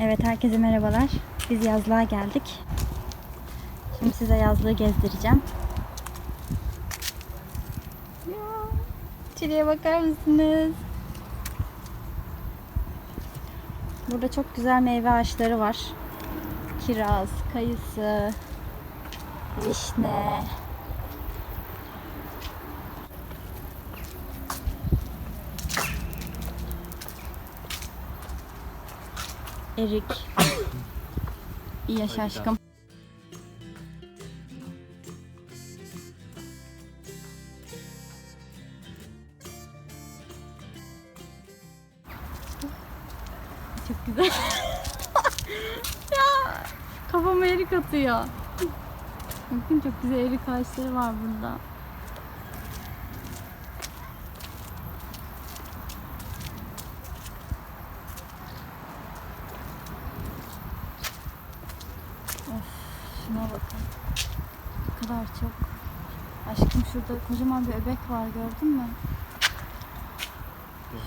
Evet herkese merhabalar. Biz yazlığa geldik. Şimdi size yazlığı gezdireceğim. Ya, çileğe bakar mısınız? Burada çok güzel meyve ağaçları var. Kiraz, kayısı, vişne. Erik. İyi yaşa aşkım. Çok güzel. ya kafama erik atıyor. Bakın çok güzel erik ağaçları var burada. Of, şuna bakın. Ne kadar çok. Aşkım şurada kocaman bir öbek var gördün mü?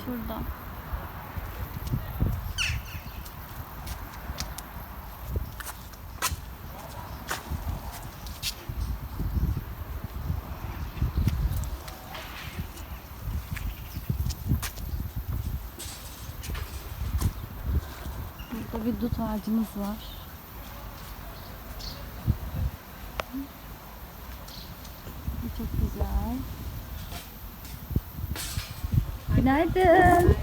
Şurada. Burada bir dut ağacımız var. Bu çok güzel. Günaydın.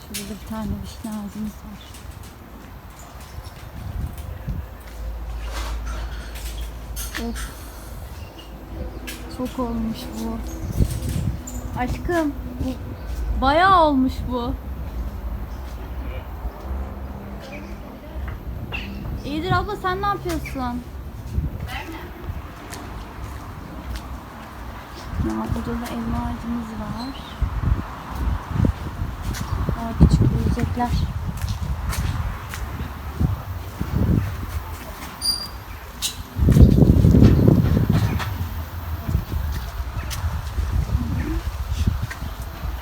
Şurada bir tane vişne ağacımız var. Of. Çok olmuş bu. Aşkım bu bayağı olmuş bu. İyidir abla sen ne yapıyorsun? Ya burada da elma ağacımız var. Daha küçük büyüyecekler.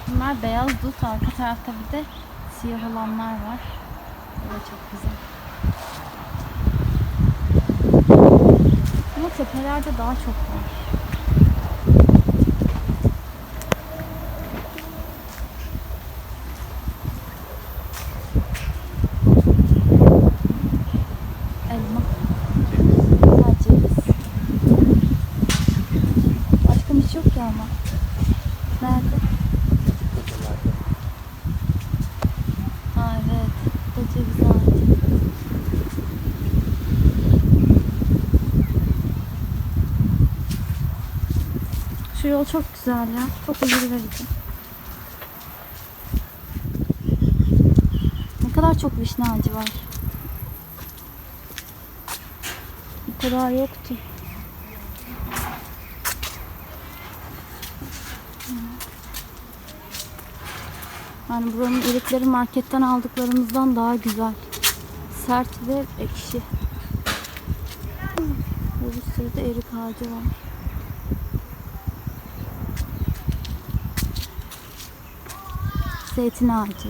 Bunlar beyaz dut. Arka tarafta bir de siyah olanlar var. Bu da çok güzel. Ama tepelerde daha çok var. Elma. Ha, ceviz. Şey yok ya ama. Nerede? Ha evet. Bu ceviz ağacı. Şu yol çok güzel ya. Çok huzur verici. Ne kadar çok vişne ağacı var. Bu kadar yoktu. Yani buranın erikleri marketten aldıklarımızdan daha güzel. Sert ve ekşi. Burada bir sürü de erik ağacı var. Zeytin ağacı.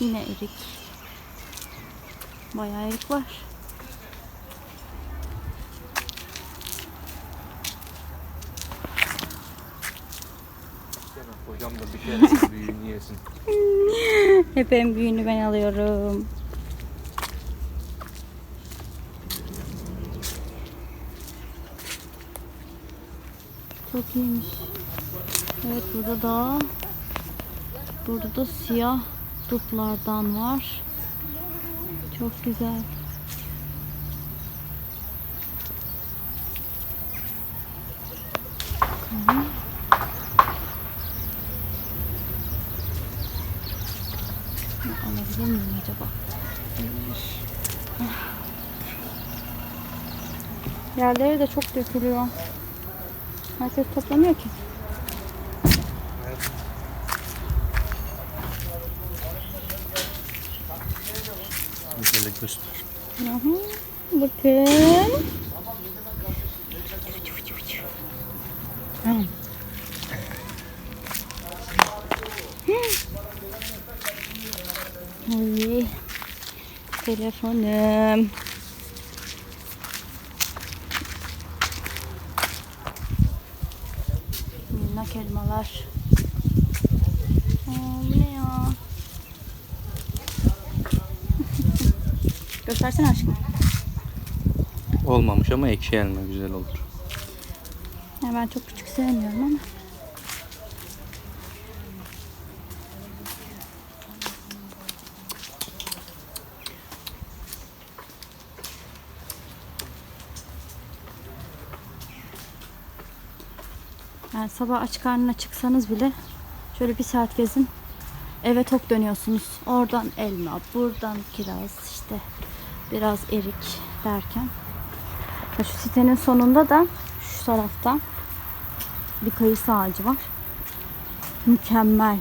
Yine erik. Bayağı erik var. Kere büyüğünü. Hep en büyüğünü ben alıyorum. Çok iyiymiş. Evet burada da burada da siyah dutlardan var. Çok güzel. Alabilir miyim acaba? Yerleri de çok dökülüyor. Herkes toplamıyor ki. Şöyle göster. Aha, bakın. Tamam. Ay, telefonum. Minnak elmalar. Aa, bu ne ya? Göstersene aşkım. Olmamış ama ekşi elma güzel olur. Ya ben çok küçük sevmiyorum ama. Yani sabah aç karnına çıksanız bile şöyle bir saat gezin. Eve tok dönüyorsunuz. Oradan elma, buradan kiraz, işte biraz erik derken. Şu sitenin sonunda da şu tarafta bir kayısı ağacı var. Mükemmel.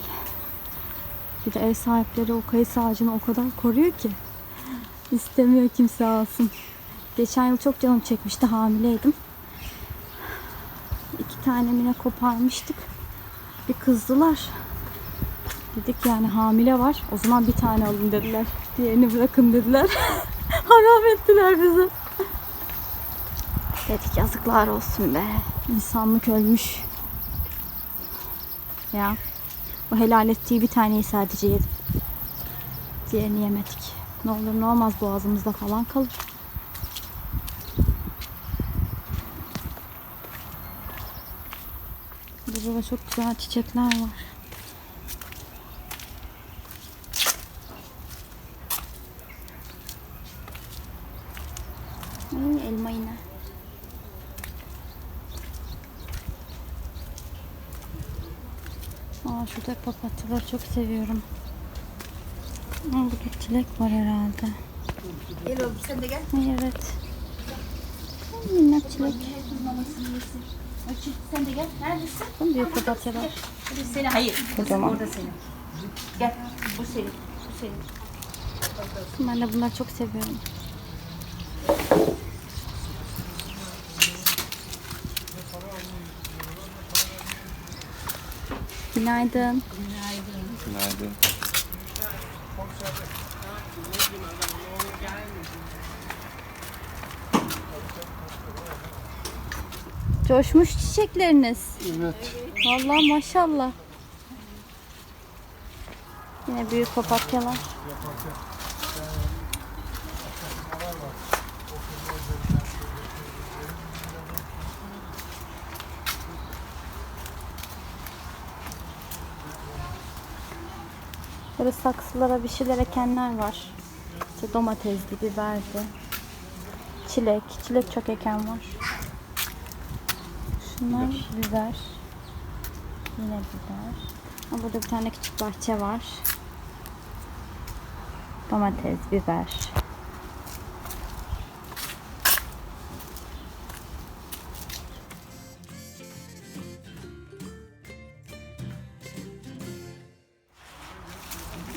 Bir de ev sahipleri o kayısı ağacını o kadar koruyor ki. istemiyor kimse alsın. Geçen yıl çok canım çekmişti hamileydim. İki tane mine koparmıştık. Bir kızdılar. Dedik yani hamile var. O zaman bir tane alın dediler. Diğerini bırakın dediler. Haram ettiler bizi. Dedik yazıklar olsun be. İnsanlık ölmüş. Ya. O helal ettiği bir taneyi sadece yedim. Diğerini yemedik. Ne olur ne olmaz boğazımızda falan kalır. Burada da çok güzel çiçekler var. Ay, elma yine. Aa, şurada papatyaları çok seviyorum. Aa, burada çilek var herhalde. Gel oğlum sen de gel. Evet. Minnak çilek. Sen de gel. Neredesin? Bu büyük papatyalar. Hadi seni. Hayır. Kocaman. Orada senin. Gel. Bu senin. Bu senin. Ben de bunları çok seviyorum. Günaydın. Günaydın. Coşmuş çiçekleriniz. Evet. Vallahi maşallah. Yine büyük papatyalar. Böyle saksılara bir şeyler ekenler var. İşte domatesli, biberli. Çilek. Çilek çok eken var. Şunlar biber. Yine biber. Ha, Burada bir tane küçük bahçe var. Domates, biber.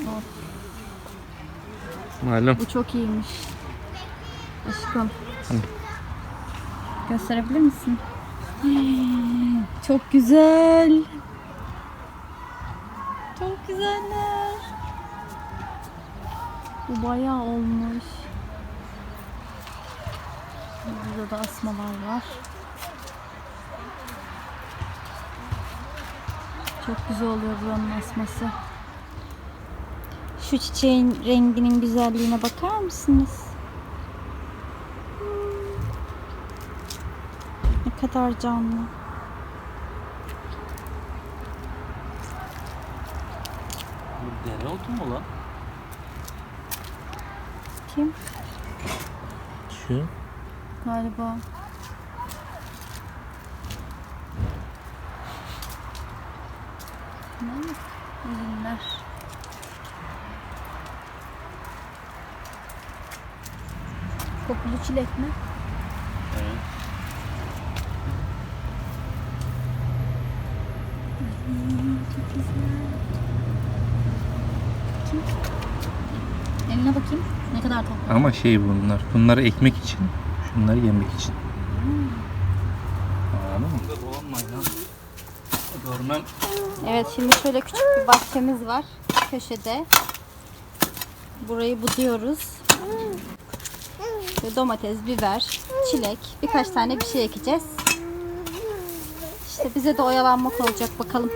Of, Malum. bu çok iyiymiş. Aşkım. Gösterebilir misin? Çok güzel. Çok güzeller. Bu bayağı olmuş. Burada da asmalar var. Çok güzel oluyor buranın asması. Şu çiçeğin renginin güzelliğine bakar mısınız? Hmm. Ne kadar canlı. Bu dereotu mu lan? Kim? Şu. Galiba. Ürünler. Kokulu çilek mi? Evet. Hmm, çok güzel. Kim? eline bakayım. Ne kadar topladın? Ama şey bunlar. Bunları ekmek için. Şunları yemek için. Anladın mı? Görmem. Evet şimdi şöyle küçük bir bahçemiz var. Köşede. Burayı buduyoruz. Ve domates, biber, çilek, birkaç tane bir şey ekeceğiz. İşte bize de oyalanmak olacak bakalım.